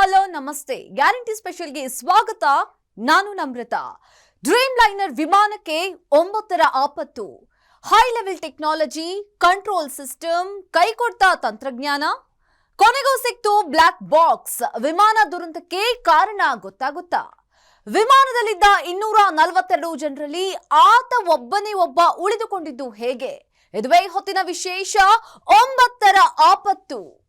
Hello, ನಮಸ್ತೆ. Guarantee ಸ್ಪೆಷಲ್ಗೆ ಸ್ವಾಗತ. ನಾನು ನಮ್ರತ. ಡ್ರೀಮ್ ಲೈನರ್ ವಿಮಾನಕ್ಕೆ ಒಂಬತ್ತರ ಆಪತ್ತು. High level technology control system ಕೈಕೊಡ್ತ ತಂತ್ರಜ್ಞಾನ. ಕೊನೆಗೂ ಸಿಕ್ತು ಬ್ಲಾಕ್ ಬಾಕ್ಸ್ ವಿಮಾನ ದುರಂತಕ್ಕೆ ಕಾರಣ ಗೊತ್ತಾಗುತ್ತಾ? ವಿಮಾನದಲ್ಲಿದ್ದ ಇನ್ನೂರ ನಲವತ್ತೆರಡು ಜನರಲ್ಲಿ ಆತ ಒಬ್ಬನೇ ಒಬ್ಬ ಉಳಿದುಕೊಂಡಿದ್ದು ಹೇಗೆ? ಇದುವೇ ಹೊತ್ತಿನ ವಿಶೇಷ, ಒಂಬತ್ತರ ಆಪತ್ತು.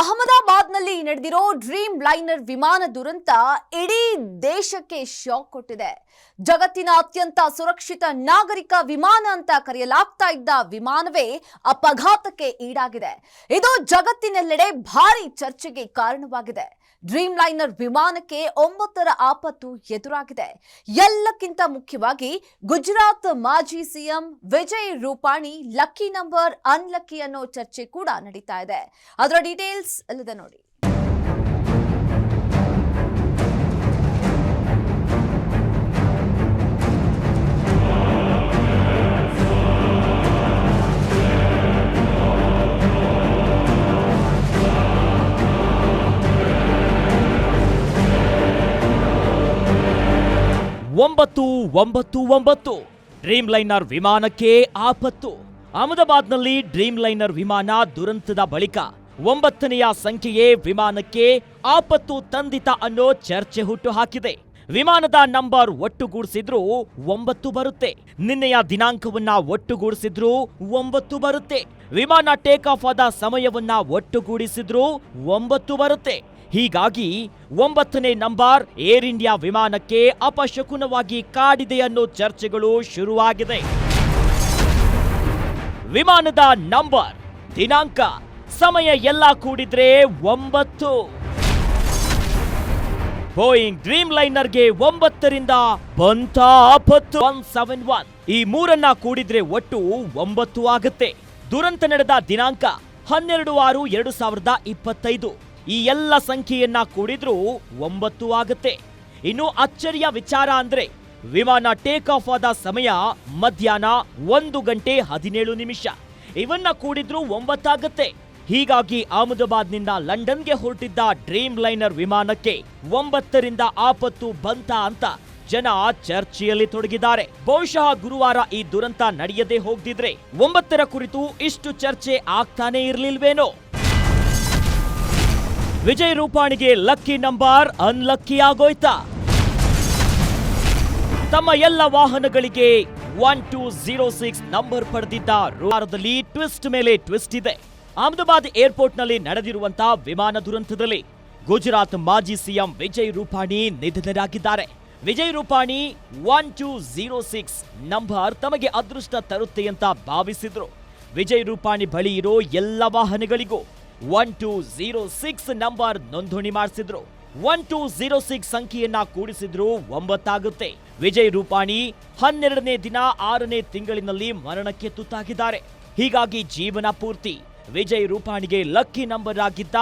ಅಹಮದಾಬಾದ್ನಲ್ಲಿ ನಡೆದಿರೋ ಡ್ರೀಮ್ ಲೈನರ್ ವಿಮಾನ ದುರಂತ ಇಡೀ ದೇಶಕ್ಕೆ ಶಾಕ್ ಕೊಟ್ಟಿದೆ. ಜಗತ್ತಿನ ಅತ್ಯಂತ ಸುರಕ್ಷಿತ ನಾಗರಿಕ ವಿಮಾನ ಅಂತ ಕರೆಯಲಾಗ್ತಾ ಇದ್ದ ವಿಮಾನವೇ ಅಪಘಾತಕ್ಕೆ ಈಡಾಗಿದೆ. ಇದು ಜಗತ್ತಿನೆಲ್ಲೆಡೆ ಭಾರಿ ಚರ್ಚೆಗೆ ಕಾರಣವಾಗಿದೆ. ಡ್ರೀಮ್ ಲೈನರ್ ವಿಮಾನಕ್ಕೆ ಒಂಬತ್ತರ ಆಪತ್ತು ಎದುರಾಗಿದೆ. ಎಲ್ಲಕ್ಕಿಂತ ಮುಖ್ಯವಾಗಿ ಗುಜರಾತ್ ಮಾಜಿ CM Vijay Rupani lucky number unlucky ಅನ್ನೋ ಚರ್ಚೆ ಕೂಡ ನಡೀತಾ ಇದೆ. ಅದರ ಡೀಟೇಲ್ಸ್ ಅಲ್ಲದೆ ನೋಡಿ. ಒಂಬತ್ತು ಒಂಬತ್ತು ಒಂಬತ್ತು. ಡ್ರೀಮ್ ಲೈನರ್ ವಿಮಾನಕ್ಕೆ ಆಪತ್ತು. ಅಹಮದಾಬಾದ್ನಲ್ಲಿ ಡ್ರೀಮ್ ಲೈನರ್ ವಿಮಾನ ದುರಂತದ ಬಳಿಕ ಒಂಬತ್ತನೆಯ ಸಂಖ್ಯೆಯೇ ವಿಮಾನಕ್ಕೆ ಆಪತ್ತು ತಂದಿತ ಅನ್ನೋ ಚರ್ಚೆ ಹುಟ್ಟು ಹಾಕಿದೆ ವಿಮಾನದ ನಂಬರ್ ಒಟ್ಟುಗೂಡಿಸಿದ್ರೂ ಒಂಬತ್ತು ಬರುತ್ತೆ. ನಿನ್ನೆಯ ದಿನಾಂಕವನ್ನ ಒಟ್ಟುಗೂಡಿಸಿದ್ರೂ ಒಂಬತ್ತು ಬರುತ್ತೆ. ವಿಮಾನ ಟೇಕ್ ಆಫ್ ಆದ ಸಮಯವನ್ನ ಒಟ್ಟುಗೂಡಿಸಿದ್ರೂ ಒಂಬತ್ತು ಬರುತ್ತೆ. ಹೀಗಾಗಿ ಒಂಬತ್ತನೇ ನಂಬರ್ ಏರ್ ಇಂಡಿಯಾ ವಿಮಾನಕ್ಕೆ ಅಪಶಕುನವಾಗಿ ಕಾಡಿದೆ ಅನ್ನೋ ಚರ್ಚೆಗಳು ಶುರುವಾಗಿದೆ. ವಿಮಾನದ ನಂಬರ್, ದಿನಾಂಕ, ಸಮಯ ಎಲ್ಲ ಕೂಡಿದ್ರೆ ಒಂಬತ್ತು. ಬೋಯಿಂಗ್ ಡ್ರೀಮ್ ಲೈನರ್ಗೆ ಒಂಬತ್ತರಿಂದ ಬಂತ ಆಪತ್ತು. One seven, one. ಈ ಮೂರನ್ನ ಕೂಡಿದ್ರೆ ಒಟ್ಟು ಒಂಬತ್ತು ಆಗುತ್ತೆ. ದುರಂತ ನಡೆದ ದಿನಾಂಕ ಹನ್ನೆರಡು ಆರು ಎರಡು ಸಾವಿರದ ಇಪ್ಪತ್ತೈದು. ಈ ಎಲ್ಲ ಸಂಖ್ಯೆಯನ್ನ ಕೂಡಿದ್ರೂ ಒಂಬತ್ತು ಆಗುತ್ತೆ. ಇನ್ನು ಅಚ್ಚರಿಯ ವಿಚಾರ ಅಂದ್ರೆ ವಿಮಾನ ಟೇಕ್ ಆಫ್ ಆದ ಸಮಯ ಮಧ್ಯಾಹ್ನ ಒಂದು ಗಂಟೆ ಹದಿನೇಳು ನಿಮಿಷ. ಇವನ್ನ ಕೂಡಿದ್ರೂ ಒಂಬತ್ತಾಗುತ್ತೆ. ಹೀಗಾಗಿ ಅಹಮದಾಬಾದ್ನಿಂದ ಲಂಡನ್ಗೆ ಹೊರಟಿದ್ದ ಡ್ರೀಮ್ ಲೈನರ್ ವಿಮಾನಕ್ಕೆ ಒಂಬತ್ತರಿಂದ ಆಪತ್ತು ಬಂತ ಅಂತ ಜನ ಚರ್ಚೆಯಲ್ಲಿ ತೊಡಗಿದ್ದಾರೆ. ಬಹುಶಃ ಗುರುವಾರ ಈ ದುರಂತ ನಡೆಯದೇ ಹೋಗ್ದಿದ್ರೆ ಒಂಬತ್ತರ ಕುರಿತು ಇಷ್ಟು ಚರ್ಚೆ ಆಗ್ತಾನೆ ಇರ್ಲಿಲ್ವೇನೋ? ವಿಜಯ್ ರೂಪಾಣಿಗೆ ಲಕ್ಕಿ ನಂಬರ್ ಅನ್ಲಕ್ಕಿ ಆಗೋಯ್ತಾ? ತಮ್ಮ ಎಲ್ಲ ವಾಹನಗಳಿಗೆ one two zero six number ಪಡೆದಿದ್ದ ರೋಹಾರದಲ್ಲಿ ಟ್ವಿಸ್ಟ್ ಮೇಲೆ ಟ್ವಿಸ್ಟ್ ಇದೆ. ಅಹಮದಾಬಾದ್ ಏರ್ಪೋರ್ಟ್ನಲ್ಲಿ ನಡೆದಿರುವಂತಹ ವಿಮಾನ ದುರಂತದಲ್ಲಿ ಗುಜರಾತ್ ಮಾಜಿ ಸಿಎಂ ವಿಜಯ್ ರೂಪಾಣಿ ನಿಧನರಾಗಿದ್ದಾರೆ. Vijay Rupani one two zero six number ತಮಗೆ ಅದೃಷ್ಟ ತರುತ್ತೆ ಅಂತ ಭಾವಿಸಿದ್ರು. ವಿಜಯ್ ರೂಪಾಣಿ ಬಳಿ ಇರೋ ಎಲ್ಲ ವಾಹನಗಳಿಗೂ one two zero six number ನೋಂದಣಿ ಮಾಡಿಸಿದ್ರು. ಒನ್ ಟೂ ಝೀರೋ ಸಿಕ್ಸ್ ಸಂಖ್ಯೆಯನ್ನ ಕೂಡಿಸಿದ್ರು ಒಂಬತ್ತಾಗುತ್ತೆ. ವಿಜಯ್ ರೂಪಾಣಿ ಹನ್ನೆರಡನೇ ದಿನ ಆರನೇ ತಿಂಗಳಿನಲ್ಲಿ ಮರಣಕ್ಕೆ ತುತ್ತಾಗಿದ್ದಾರೆ. ಹೀಗಾಗಿ ಜೀವನ ಪೂರ್ತಿ. ವಿಜಯ್ ರೂಪಾಣಿಗೆ ಲಕ್ಕಿ ನಂಬರ್ ಆಗಿದ್ದ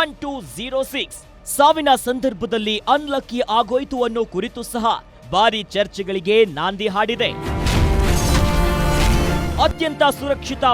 ಒನ್ ಟೂ ಜೀರೋ ಸಿಕ್ಸ್. ಸಾವಿನ ಸಂದರ್ಭದಲ್ಲಿ ಅನ್ಲಕ್ಕಿ ಆಗೋಯ್ತು ಅನ್ನೋ ಕುರಿತು ಸಹ ಭಾರಿ ಚರ್ಚೆಗಳಿಗೆ ನಾಂದಿ ಹಾಡಿದೆ. ಅತ್ಯಂತ ಸುರಕ್ಷಿತ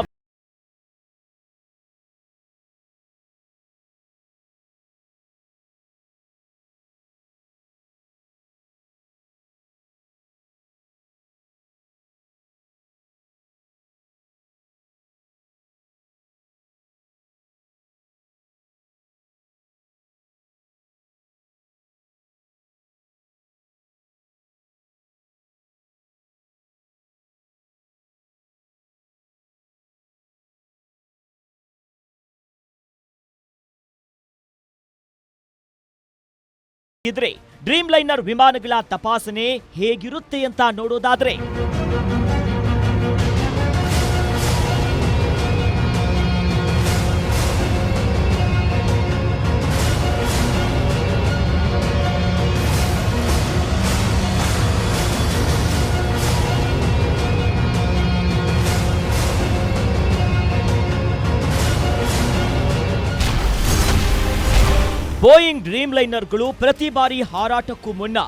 ಇದ್ರೆ ಡ್ರೀಮ್ ಲೈನರ್ ವಿಮಾನಗಳ ತಪಾಸಣೆ ಹೇಗಿರುತ್ತೆ ಅಂತ ನೋಡೋದಾದ್ರೆ ಬೋಯಿಂಗ್ ಡ್ರೀಮ್ ಲೈನರ್ಗಳು ಪ್ರತಿ ಬಾರಿ ಹಾರಾಟಕ್ಕೂ ಮುನ್ನ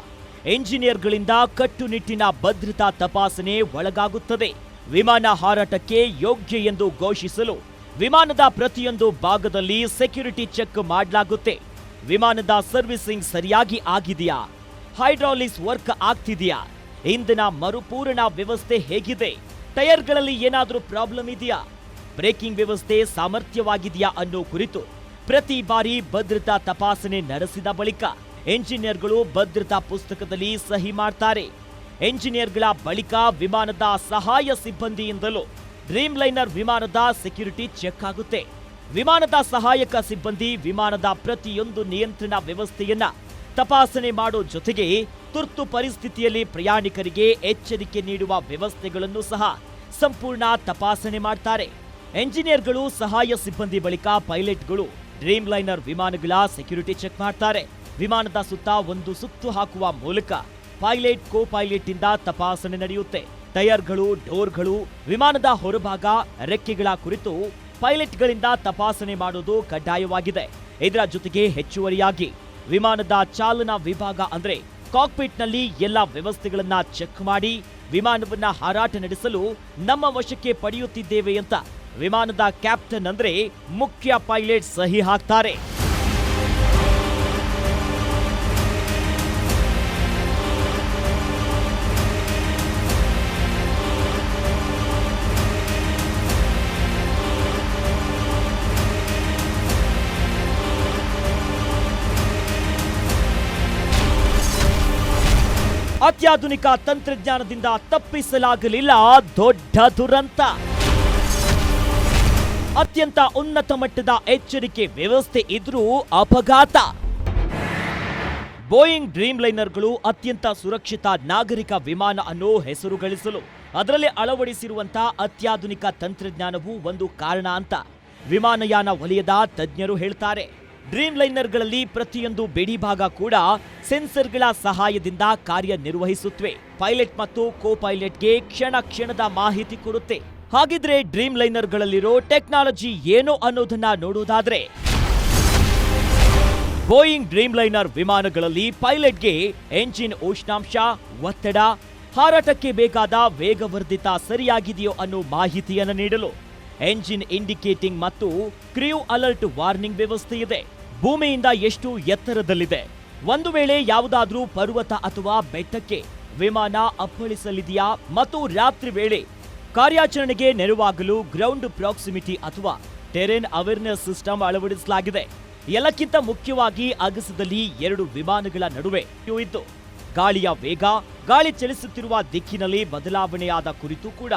ಎಂಜಿನಿಯರ್ಗಳಿಂದ ಕಟ್ಟುನಿಟ್ಟಿನ ಭದ್ರತಾ ತಪಾಸಣೆ ಒಳಗಾಗುತ್ತದೆ. ವಿಮಾನ ಹಾರಾಟಕ್ಕೆ ಯೋಗ್ಯ ಎಂದು ಘೋಷಿಸಲು ವಿಮಾನದ ಪ್ರತಿಯೊಂದು ಭಾಗದಲ್ಲಿ ಸೆಕ್ಯೂರಿಟಿ ಚೆಕ್ ಮಾಡಲಾಗುತ್ತೆ. ವಿಮಾನದ ಸರ್ವಿಸಿಂಗ್ ಸರಿಯಾಗಿ ಆಗಿದೆಯಾ? ಹೈಡ್ರಾಲಿಕ್ಸ್ ವರ್ಕ್ ಆಗ್ತಿದೆಯಾ? ಇಂಧನ ಮರುಪೂರಣ ವ್ಯವಸ್ಥೆ ಹೇಗಿದೆ? ಟೈರ್ಗಳಲ್ಲಿ ಏನಾದರೂ ಪ್ರಾಬ್ಲಮ್ ಇದೆಯಾ? ಬ್ರೇಕಿಂಗ್ ವ್ಯವಸ್ಥೆ ಸಾಮರ್ಥ್ಯವಾಗಿದೆಯಾ ಅನ್ನೋ ಕುರಿತು ಪ್ರತಿ ಬಾರಿ ಭದ್ರತಾ ತಪಾಸಣೆ ನಡೆಸಿದ ಬಳಿಕ ಎಂಜಿನಿಯರ್ಗಳು ಭದ್ರತಾ ಪುಸ್ತಕದಲ್ಲಿ ಸಹಿ ಮಾಡ್ತಾರೆ. ಎಂಜಿನಿಯರ್ಗಳ ಬಳಿಕ ವಿಮಾನದ ಸಹಾಯ ಸಿಬ್ಬಂದಿಯಿಂದಲೂ ಡ್ರೀಮ್ ಲೈನರ್ ವಿಮಾನದ ಸೆಕ್ಯೂರಿಟಿ ಚೆಕ್ ಆಗುತ್ತೆ. ವಿಮಾನದ ಸಹಾಯಕ ಸಿಬ್ಬಂದಿ ವಿಮಾನದ ಪ್ರತಿಯೊಂದು ನಿಯಂತ್ರಣ ವ್ಯವಸ್ಥೆಯನ್ನ ತಪಾಸಣೆ ಮಾಡೋ ಜೊತೆಗೆ ತುರ್ತು ಪರಿಸ್ಥಿತಿಯಲ್ಲಿ ಪ್ರಯಾಣಿಕರಿಗೆ ಎಚ್ಚರಿಕೆ ನೀಡುವ ವ್ಯವಸ್ಥೆಗಳನ್ನು ಸಹ ಸಂಪೂರ್ಣ ತಪಾಸಣೆ ಮಾಡ್ತಾರೆ. ಎಂಜಿನಿಯರ್ಗಳು ಸಹಾಯ ಸಿಬ್ಬಂದಿ ಬಳಿಕ ಪೈಲಟ್ಗಳು ಡ್ರೀಮ್ ಲೈನರ್ ವಿಮಾನಗಳ ಸೆಕ್ಯೂರಿಟಿ ಚೆಕ್ ಮಾಡ್ತಾರೆ. ವಿಮಾನದ ಸುತ್ತ ಒಂದು ಸುತ್ತು ಹಾಕುವ ಮೂಲಕ ಪೈಲಟ್ ಕೋ ಪೈಲಟ್ ಇಂದ ತಪಾಸಣೆ ನಡೆಯುತ್ತೆ. ಟೈರ್ಗಳು ಡೋರ್ಗಳು, ವಿಮಾನದ ಹೊರಭಾಗ, ರೆಕ್ಕೆಗಳ ಕುರಿತು ಪೈಲಟ್ಗಳಿಂದ ತಪಾಸಣೆ ಮಾಡೋದು ಕಡ್ಡಾಯವಾಗಿದೆ. ಇದರ ಜೊತೆಗೆ ಹೆಚ್ಚುವರಿಯಾಗಿ ವಿಮಾನದ ಚಾಲನಾ ವಿಭಾಗ ಅಂದ್ರೆ ಕಾಕ್ಪಿಟ್ನಲ್ಲಿ ಎಲ್ಲ ವ್ಯವಸ್ಥೆಗಳನ್ನ ಚೆಕ್ ಮಾಡಿ ವಿಮಾನವನ್ನ ಹಾರಾಟ ನಡೆಸಲು ನಮ್ಮ ವಶಕ್ಕೆ ಪಡೆಯುತ್ತಿದ್ದೇವೆ ಅಂತ ವಿಮಾನದ ಕ್ಯಾಪ್ಟನ್ ಅಂದ್ರೆ ಮುಖ್ಯ ಪೈಲಟ್ ಸಹಿ ಹಾಕ್ತಾರೆ. ಅತ್ಯಾಧುನಿಕ ತಂತ್ರಜ್ಞಾನದಿಂದ ತಪ್ಪಿಸಲಾಗಲಿಲ್ಲ ದೊಡ್ಡ ದುರಂತ. ಅತ್ಯಂತ ಉನ್ನತ ಮಟ್ಟದ ಎಚ್ಚರಿಕೆ ವ್ಯವಸ್ಥೆ ಇದ್ರೂ ಅಪಘಾತ. ಬೋಯಿಂಗ್ ಡ್ರೀಮ್ ಲೈನರ್ಗಳು ಅತ್ಯಂತ ಸುರಕ್ಷಿತ ನಾಗರಿಕ ವಿಮಾನ ಅನ್ನೋ ಹೆಸರು ಗಳಿಸಲು ಅದರಲ್ಲಿ ಅಳವಡಿಸಿರುವಂತಹ ಅತ್ಯಾಧುನಿಕ ತಂತ್ರಜ್ಞಾನವು ಒಂದು ಕಾರಣ ಅಂತ ವಿಮಾನಯಾನ ವಲಯದ ತಜ್ಞರು ಹೇಳ್ತಾರೆ. ಡ್ರೀಮ್ ಲೈನರ್ಗಳಲ್ಲಿ ಪ್ರತಿಯೊಂದು ಬಿಡಿ ಭಾಗ ಕೂಡ ಸೆನ್ಸರ್ಗಳ ಸಹಾಯದಿಂದ ಕಾರ್ಯನಿರ್ವಹಿಸುತ್ತವೆ ಪೈಲಟ್ ಮತ್ತು ಕೋ ಪೈಲಟ್ಗೆ ಕ್ಷಣ ಕ್ಷಣದ ಮಾಹಿತಿ ಕೊಡುತ್ತೆ. ಹಾಗಿದ್ರೆ ಡ್ರೀಮ್ ಲೈನರ್ಗಳಲ್ಲಿರೋ ಟೆಕ್ನಾಲಜಿ ಏನು ಅನ್ನೋದನ್ನ ನೋಡೋದಾದ್ರೆ, ಬೋಯಿಂಗ್ ಡ್ರೀಮ್ ಲೈನರ್ ವಿಮಾನಗಳಲ್ಲಿ ಪೈಲಟ್ಗೆ ಎಂಜಿನ್ ಉಷ್ಣಾಂಶ, ಒತ್ತಡ, ಹಾರಾಟಕ್ಕೆ ಬೇಕಾದ ವೇಗವರ್ಧಿತ ಸರಿಯಾಗಿದೆಯೋ ಅನ್ನೋ ಮಾಹಿತಿಯನ್ನು ನೀಡಲು ಎಂಜಿನ್ ಇಂಡಿಕೇಟಿಂಗ್ ಮತ್ತು ಕ್ರಿಯೂ ಅಲರ್ಟ್ ವಾರ್ನಿಂಗ್ ವ್ಯವಸ್ಥೆ ಇದೆ. ಭೂಮಿಯಿಂದ ಎಷ್ಟು ಎತ್ತರದಲ್ಲಿದೆ? ಒಂದು ವೇಳೆ ಯಾವುದಾದ್ರೂ ಪರ್ವತ ಅಥವಾ ಬೆಟ್ಟಕ್ಕೆ ವಿಮಾನ ಅಪ್ಪಳಿಸಲಿದೆಯಾ? ಮತ್ತು ರಾತ್ರಿ ವೇಳೆ ಕಾರ್ಯಾಚರಣೆಗೆ ನೆರವಾಗಲು ಗ್ರೌಂಡ್ ಪ್ರಾಕ್ಸಿಮಿಟಿ ಅಥವಾ ಟೆರೆನ್ ಅವೇರ್ನೆಸ್ ಸಿಸ್ಟಮ್ ಅಳವಡಿಸಲಾಗಿದೆ. ಎಲ್ಲಕ್ಕಿಂತ ಮುಖ್ಯವಾಗಿ ಅಗಸದಲ್ಲಿ ಎರಡು ವಿಮಾನಗಳ ನಡುವೆ ಇದ್ದು ಗಾಳಿಯ ವೇಗ, ಗಾಳಿ ಚಲಿಸುತ್ತಿರುವ ದಿಕ್ಕಿನಲ್ಲಿ ಬದಲಾವಣೆಯಾದ ಕುರಿತು ಕೂಡ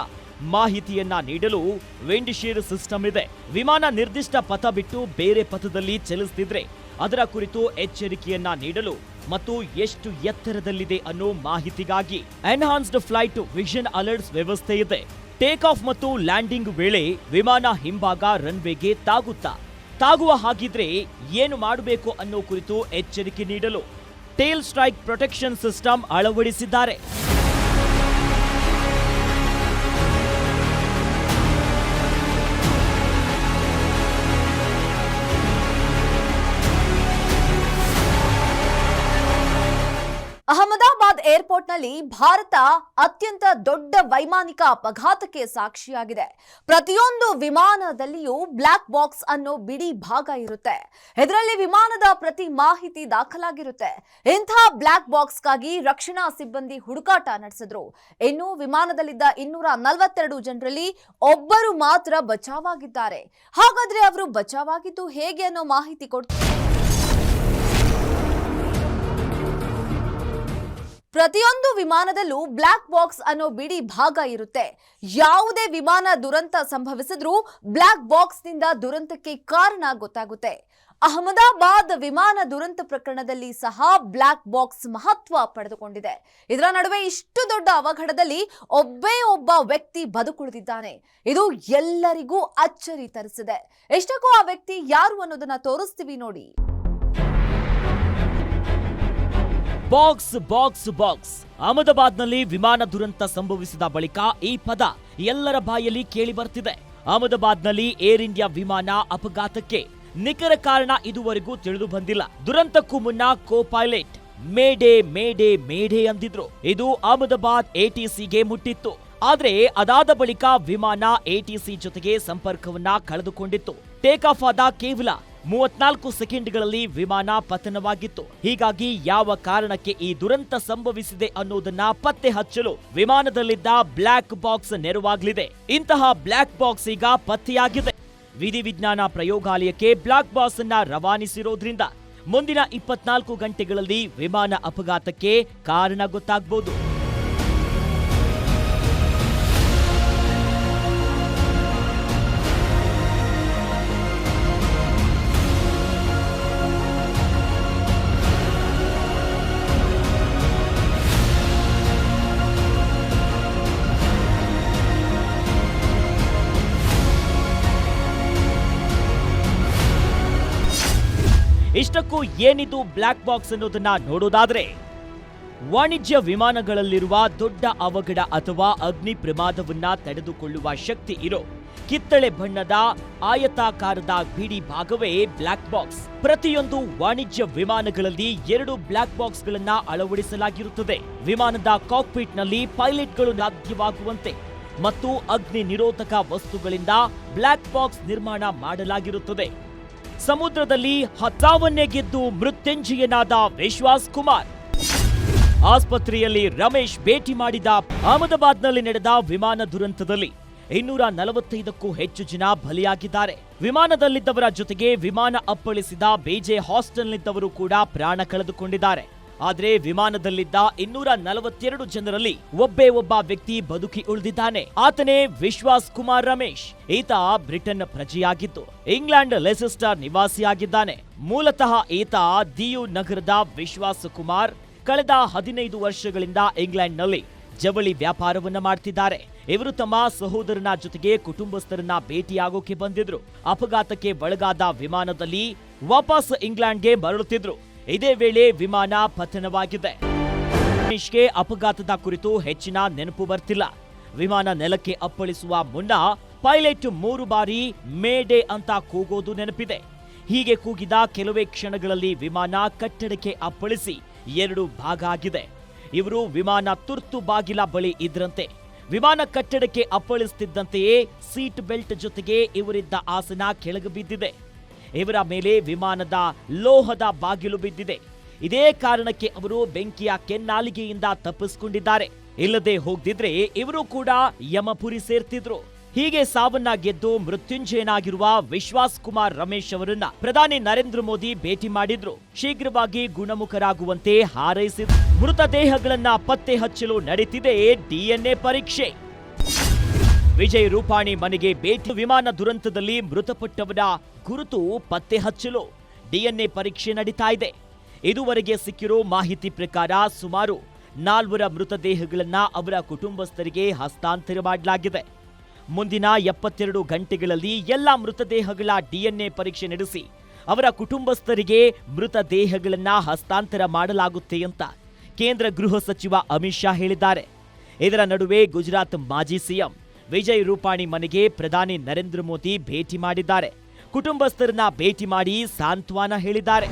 ಮಾಹಿತಿಯನ್ನ ನೀಡಲು ವಿಂಡ್ಶೀರ್ ಸಿಸ್ಟಮ್ ಇದೆ. ವಿಮಾನ ನಿರ್ದಿಷ್ಟ ಪಥ ಬಿಟ್ಟು ಬೇರೆ ಪಥದಲ್ಲಿ ಚಲಿಸುತ್ತಿದ್ರೆ ಅದರ ಕುರಿತು ಎಚ್ಚರಿಕೆಯನ್ನ ನೀಡಲು ಮತ್ತು ಎಷ್ಟು ಎತ್ತರದಲ್ಲಿದೆ ಅನ್ನೋ ಮಾಹಿತಿಗಾಗಿ ಎನ್ಹಾನ್ಸ್ಡ್ ಫ್ಲೈಟ್ ವಿಷನ್ ಅಲರ್ಟ್ಸ್ ವ್ಯವಸ್ಥೆ ಇದೆ. ಟೇಕ್ ಆಫ್ ಮತ್ತು ಲ್ಯಾಂಡಿಂಗ್ ವೇಳೆ ವಿಮಾನ ಹಿಂಭಾಗ ರನ್ವೇಗೆ ತಾಗುತ್ತಾ, ತಾಗುವ ಹಾಗಿದ್ರೆ ಏನು ಮಾಡಬೇಕು ಅನ್ನೋ ಕುರಿತು ಎಚ್ಚರಿಕೆ ನೀಡಲು ಟೇಲ್ ಸ್ಟ್ರೈಕ್ ಪ್ರೊಟೆಕ್ಷನ್ ಸಿಸ್ಟಮ್ ಅಳವಡಿಸಿದ್ದಾರೆ. ಏರ್ಪೋರ್ಟ್ನಲ್ಲಿ ಭಾರತ ಅತ್ಯಂತ ದೊಡ್ಡ ವೈಮಾನಿಕ ಅಪಘಾತಕ್ಕೆ ಸಾಕ್ಷಿಯಾಗಿದೆ. ಪ್ರತಿಯೊಂದು ವಿಮಾನದಲ್ಲಿಯೂ ಬ್ಲಾಕ್ ಬಾಕ್ಸ್ ಅನ್ನೋ ಬಿಡಿ ಭಾಗ ಇರುತ್ತೆ. ಇದರಲ್ಲಿ ವಿಮಾನದ ಪ್ರತಿ ಮಾಹಿತಿ ದಾಖಲಾಗಿರುತ್ತೆ. ಇಂಥ ಬ್ಲಾಕ್ ಬಾಕ್ಸ್ಗಾಗಿ ರಕ್ಷಣಾ ಸಿಬ್ಬಂದಿ ಹುಡುಕಾಟ ನಡೆಸಿದ್ರು. ಇನ್ನು ವಿಮಾನದಲ್ಲಿದ್ದ ಇನ್ನೂರ ನಲವತ್ತೆರಡು ಜನರಲ್ಲಿ ಒಬ್ಬರು ಮಾತ್ರ ಬಚಾವಾಗಿದ್ದಾರೆ. ಹಾಗಾದ್ರೆ ಅವರು ಬಚಾವಾಗಿದ್ದು ಹೇಗೆ ಅನ್ನೋ ಮಾಹಿತಿ ಕೊಡ್ತಾರೆ ಪ್ರತಿಯೊಂದು ವಿಮಾನದಲ್ಲೂ ಬ್ಲಾಕ್ ಬಾಕ್ಸ್ ಅನ್ನೋ ಬಿಡಿ ಭಾಗ ಇರುತ್ತೆ. ಯಾವುದೇ ವಿಮಾನ ದುರಂತ ಸಂಭವಿಸಿದ್ರೂ ಬ್ಲಾಕ್ ಬಾಕ್ಸ್ನಿಂದ ದುರಂತಕ್ಕೆ ಕಾರಣ ಗೊತ್ತಾಗುತ್ತೆ. ಅಹಮದಾಬಾದ್ ವಿಮಾನ ದುರಂತ ಪ್ರಕರಣದಲ್ಲಿ ಸಹ ಬ್ಲಾಕ್ ಬಾಕ್ಸ್ ಮಹತ್ವ ಪಡೆದುಕೊಂಡಿದೆ. ಇದರ ನಡುವೆ ಇಷ್ಟು ದೊಡ್ಡ ಅವಘಡದಲ್ಲಿ ಒಬ್ಬೇ ಒಬ್ಬ ವ್ಯಕ್ತಿ ಬದುಕುಳಿದಿದ್ದಾನೆ. ಇದು ಎಲ್ಲರಿಗೂ ಅಚ್ಚರಿ ತರಿಸಿದೆ. ಎಷ್ಟಕ್ಕೂ ಆ ವ್ಯಕ್ತಿ ಯಾರು ಅನ್ನೋದನ್ನ ತೋರಿಸ್ತೀವಿ ನೋಡಿ. Box box box. ಅಹಮದಾಬಾದ್ನಲ್ಲಿ ವಿಮಾನ ದುರಂತ ಸಂಭವಿಸಿದ ಬಳಿಕ ಈ ಪದ ಎಲ್ಲರ ಬಾಯಲ್ಲಿ ಕೇಳಿ ಬರ್ತಿದೆ. ಅಹಮದಾಬಾದ್ನಲ್ಲಿ ಏರ್ ಇಂಡಿಯಾ ವಿಮಾನ ಅಪಘಾತಕ್ಕೆ ನಿಖರ ಕಾರಣ ಇದುವರೆಗೂ ತಿಳಿದು ಬಂದಿಲ್ಲ. ದುರಂತಕ್ಕೂ ಮುನ್ನ ಕೋ ಪೈಲಟ್ ಮೇಡೆ ಮೇಡೆ ಮೇಡೆ ಅಂದಿದ್ರು. ಇದು ಅಹಮದಾಬಾದ್ ಎಟಿಸಿಗೆ ಮುಟ್ಟಿತ್ತು. ಆದ್ರೆ ಅದಾದ ಬಳಿಕ ವಿಮಾನ ಎಟಿಸಿ ಜೊತೆಗೆ ಸಂಪರ್ಕವನ್ನ ಕಳೆದುಕೊಂಡಿತ್ತು. ಟೇಕ್ ಆಫ್ ಆದ ಕೇವಲ ಮೂವತ್ನಾಲ್ಕು ಸೆಕೆಂಡ್ಗಳಲ್ಲಿ ವಿಮಾನ ಪತನವಾಗಿತ್ತು. ಹೀಗಾಗಿ ಯಾವ ಕಾರಣಕ್ಕೆ ಈ ದುರಂತ ಸಂಭವಿಸಿದೆ ಅನ್ನೋದನ್ನ ಪತ್ತೆ ಹಚ್ಚಲು ವಿಮಾನದಲ್ಲಿದ್ದ ಬ್ಲಾಕ್ ಬಾಕ್ಸ್ ನೆರವಾಗಲಿದೆ. ಇಂತಹ ಬ್ಲಾಕ್ ಬಾಕ್ಸ್ ಈಗ ಪತ್ತೆಯಾಗಿದೆ. ವಿಧಿವಿಜ್ಞಾನ ಪ್ರಯೋಗಾಲಯಕ್ಕೆ ಬ್ಲಾಕ್ ಬಾಕ್ಸ್ ಅನ್ನ ರವಾನಿಸಿರೋದ್ರಿಂದ ಮುಂದಿನ ಇಪ್ಪತ್ನಾಲ್ಕು ಗಂಟೆಗಳಲ್ಲಿ ವಿಮಾನ ಅಪಘಾತಕ್ಕೆ ಕಾರಣ ಗೊತ್ತಾಗ್ಬೋದು. ಇಷ್ಟಕ್ಕೂ ಏನಿದು ಬ್ಲಾಕ್ ಬಾಕ್ಸ್ ಅನ್ನೋದನ್ನ ನೋಡೋದಾದ್ರೆ, ವಾಣಿಜ್ಯ ವಿಮಾನಗಳಲ್ಲಿರುವ ದೊಡ್ಡ ಅವಘಡ ಅಥವಾ ಅಗ್ನಿ ಪ್ರಮಾದವನ್ನ ತಡೆದುಕೊಳ್ಳುವ ಶಕ್ತಿ ಇರೋ ಕಿತ್ತಳೆ ಬಣ್ಣದ ಆಯತಾಕಾರದ ಬಿಡಿ ಭಾಗವೇ ಬ್ಲಾಕ್ ಬಾಕ್ಸ್ ಪ್ರತಿಯೊಂದು ವಾಣಿಜ್ಯ ವಿಮಾನಗಳಲ್ಲಿ ಎರಡು ಬ್ಲಾಕ್ ಬಾಕ್ಸ್ಗಳನ್ನ ಅಳವಡಿಸಲಾಗಿರುತ್ತದೆ. ವಿಮಾನದ ಕಾಕ್ಪಿಟ್ನಲ್ಲಿ ಪೈಲಟ್ಗಳು ಸಾಧ್ಯವಾಗುವಂತೆ ಮತ್ತು ಅಗ್ನಿ ನಿರೋಧಕ ವಸ್ತುಗಳಿಂದ ಬ್ಲಾಕ್ ಬಾಕ್ಸ್ ನಿರ್ಮಾಣ ಮಾಡಲಾಗಿರುತ್ತದೆ. ಸಮುದ್ರದಲ್ಲಿ ಹತ್ತಾವನ್ನೇ ಗೆದ್ದು ಮೃತ್ಯುಂಜಯನಾದ ವಿಶ್ವಾಸ್ ಕುಮಾರ್. ಆಸ್ಪತ್ರೆಯಲ್ಲಿ ರಮೇಶ್ ಭೇಟಿ ಮಾಡಿದ ಅಹಮದಾಬಾದ್ನಲ್ಲಿ ನಡೆದ ವಿಮಾನ ದುರಂತದಲ್ಲಿ ಇನ್ನೂರ ನಲವತ್ತೈದಕ್ಕೂ ಹೆಚ್ಚು ಜನ ಬಲಿಯಾಗಿದ್ದಾರೆ. ವಿಮಾನದಲ್ಲಿದ್ದವರ ಜೊತೆಗೆ ವಿಮಾನ ಅಪ್ಪಳಿಸಿದ ಬೇಜೆ ಹಾಸ್ಟೆಲ್ನಿದ್ದವರು ಕೂಡ ಪ್ರಾಣ ಕಳೆದುಕೊಂಡಿದ್ದಾರೆ. ಆದರೆ ವಿಮಾನದಲ್ಲಿದ್ದ ಇನ್ನೂರ ನಲವತ್ತೆರಡು ಜನರಲ್ಲಿ ಒಬ್ಬೇ ಒಬ್ಬ ವ್ಯಕ್ತಿ ಬದುಕಿ ಉಳಿದಿದ್ದಾನೆ. ಆತನೇ ವಿಶ್ವಾಸ್ ಕುಮಾರ್ ರಮೇಶ್. ಈತ ಬ್ರಿಟನ್ ಪ್ರಜೆಯಾಗಿದ್ದು, ಇಂಗ್ಲೆಂಡ್ ಲೆಸೆಸ್ಟರ್ ನಿವಾಸಿಯಾಗಿದ್ದಾನೆ. ಮೂಲತಃ ಈತ ದಿಯು ನಗರದ ವಿಶ್ವಾಸ್ ಕುಮಾರ್ ಕಳೆದ ಹದಿನೈದು ವರ್ಷಗಳಿಂದ ಇಂಗ್ಲೆಂಡ್ನಲ್ಲಿ ಜವಳಿ ವ್ಯಾಪಾರವನ್ನ ಮಾಡ್ತಿದ್ದಾರೆ. ಇವರು ತಮ್ಮ ಸಹೋದರನ ಜೊತೆಗೆ ಕುಟುಂಬಸ್ಥರನ್ನ ಭೇಟಿಯಾಗೋಕೆ ಬಂದಿದ್ರು. ಅಪಘಾತಕ್ಕೆ ಒಳಗಾದ ವಿಮಾನದಲ್ಲಿ ವಾಪಸ್ ಇಂಗ್ಲೆಂಡ್ಗೆ ಮರಳುತ್ತಿದ್ರು. ಇದೇ ವೇಳೆ ವಿಮಾನ ಪತನವಾಗಿದೆ. ರಮೇಶ್ಗೆ ಅಪಘಾತದ ಕುರಿತು ಹೆಚ್ಚಿನ ನೆನಪು ಬರ್ತಿಲ್ಲ. ವಿಮಾನ ನೆಲಕ್ಕೆ ಅಪ್ಪಳಿಸುವ ಮುನ್ನ ಪೈಲಟ್ ಮೂರು ಬಾರಿ ಮೇಡೆ ಅಂತ ಕೂಗೋದು ನೆನಪಿದೆ. ಹೀಗೆ ಕೂಗಿದ ಕೆಲವೇ ಕ್ಷಣಗಳಲ್ಲಿ ವಿಮಾನ ಕಟ್ಟಡಕ್ಕೆ ಅಪ್ಪಳಿಸಿ ಎರಡು ಭಾಗ ಆಗಿದೆ. ಇವರು ವಿಮಾನ ತುರ್ತು ಬಾಗಿಲ ಬಳಿ ಇದ್ರಂತೆ. ವಿಮಾನ ಕಟ್ಟಡಕ್ಕೆ ಅಪ್ಪಳಿಸುತ್ತಿದ್ದಂತೆಯೇ ಸೀಟ್ ಬೆಲ್ಟ್ ಜೊತೆಗೆ ಇವರಿದ್ದ ಆಸನ ಕೆಳಗೆ ಬಿದ್ದಿದೆ. ಇವರ ಮೇಲೆ ವಿಮಾನದ ಲೋಹದ ಬಾಗಿಲು ಬಿದ್ದಿದೆ. ಇದೇ ಕಾರಣಕ್ಕೆ ಅವರು ಬೆಂಕಿಯ ಕೆನ್ನಾಲಿಗೆಯಿಂದ ತಪ್ಪಿಸಿಕೊಂಡಿದ್ದಾರೆ. ಇಲ್ಲದೆ ಹೋಗ್ದಿದ್ರೆ ಇವರು ಕೂಡ ಯಮಪುರಿ ಸೇರ್ತಿದ್ರು. ಹೀಗೆ ಸಾವನ್ನ ಗೆದ್ದು ಮೃತ್ಯುಂಜಯನಾಗಿರುವ ವಿಶ್ವಾಸ್ ಕುಮಾರ್ ರಮೇಶ್ ಅವರನ್ನ ಪ್ರಧಾನಿ ನರೇಂದ್ರ ಮೋದಿ ಭೇಟಿ ಮಾಡಿದ್ರು. ಶೀಘ್ರವಾಗಿ ಗುಣಮುಖರಾಗುವಂತೆ ಹಾರೈಸಿದ್ರು. ಮೃತದೇಹಗಳನ್ನ ಪತ್ತೆ ಹಚ್ಚಲು ನಡೀತಿದೆ ಡಿಎನ್ಎ ಪರೀಕ್ಷೆ. ವಿಜಯ್ ರೂಪಾಣಿ ಮನೆಗೆ ಭೇಟಿ ವಿಮಾನ ದುರಂತದಲ್ಲಿ ಮೃತಪಟ್ಟವರ ಗುರುತು ಪತ್ತೆ ಹಚ್ಚಲು ಡಿಎನ್ಎ ಪರೀಕ್ಷೆ ನಡೀತಾ ಇದೆ. ಇದುವರೆಗೆ ಸಿಕ್ಕಿರೋ ಮಾಹಿತಿ ಪ್ರಕಾರ ಸುಮಾರು ನಾಲ್ವರ ಮೃತದೇಹಗಳನ್ನ ಅವರ ಕುಟುಂಬಸ್ಥರಿಗೆ ಹಸ್ತಾಂತರ ಮಾಡಲಾಗಿದೆ. ಮುಂದಿನ ಎಪ್ಪತ್ತೆರಡು ಗಂಟೆಗಳಲ್ಲಿ ಎಲ್ಲ ಮೃತದೇಹಗಳ ಡಿಎನ್ಎ ಪರೀಕ್ಷೆ ನಡೆಸಿ ಅವರ ಕುಟುಂಬಸ್ಥರಿಗೆ ಮೃತದೇಹಗಳನ್ನ ಹಸ್ತಾಂತರ ಮಾಡಲಾಗುತ್ತೆ ಅಂತ ಕೇಂದ್ರ ಗೃಹ ಸಚಿವ ಅಮಿತ್ ಶಾ ಹೇಳಿದ್ದಾರೆ. ಇದರ ನಡುವೆ ಗುಜರಾತ್ ಮಾಜಿ ಸಿಎಂ ವಿಜಯ್ ರೂಪಾಣಿ ಮನೆಗೆ ಪ್ರಧಾನಿ ನರೇಂದ್ರ ಮೋದಿ ಭೇಟಿ ಮಾಡಿದ್ದಾರೆ. ಕುಟುಂಬಸ್ಥರನ್ನ ಭೇಟಿ ಮಾಡಿ ಸಾಂತ್ವನ ಹೇಳಿದ್ದಾರೆ.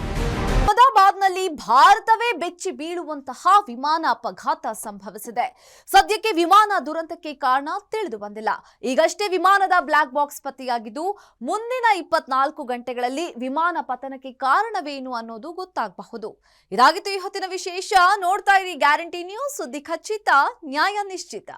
ಅಹಮದಾಬಾದ್ನಲ್ಲಿ ಭಾರತವೇ ಬೆಚ್ಚಿ ಬೀಳುವಂತಹ ವಿಮಾನ ಅಪಘಾತ ಸಂಭವಿಸಿದೆ. ಸದ್ಯಕ್ಕೆ ವಿಮಾನ ದುರಂತಕ್ಕೆ ಕಾರಣ ತಿಳಿದು ಬಂದಿಲ್ಲ. ಈಗಷ್ಟೇ ವಿಮಾನದ ಬ್ಲಾಕ್ ಬಾಕ್ಸ್ ಪತ್ತೆಯಾಗಿದ್ದು, ಮುಂದಿನ ಇಪ್ಪತ್ನಾಲ್ಕು ಗಂಟೆಗಳಲ್ಲಿ ವಿಮಾನ ಪತನಕ್ಕೆ ಕಾರಣವೇನು ಅನ್ನೋದು ಗೊತ್ತಾಗಬಹುದು. ಇದಾಗಿತ್ತು ಈ ಹೊತ್ತಿನ ವಿಶೇಷ. ನೋಡ್ತಾ ಇರಿ ಗ್ಯಾರಂಟಿ ನ್ಯೂಸ್. ಸುದ್ದಿ ಖಚಿತ, ನ್ಯಾಯ ನಿಶ್ಚಿತ.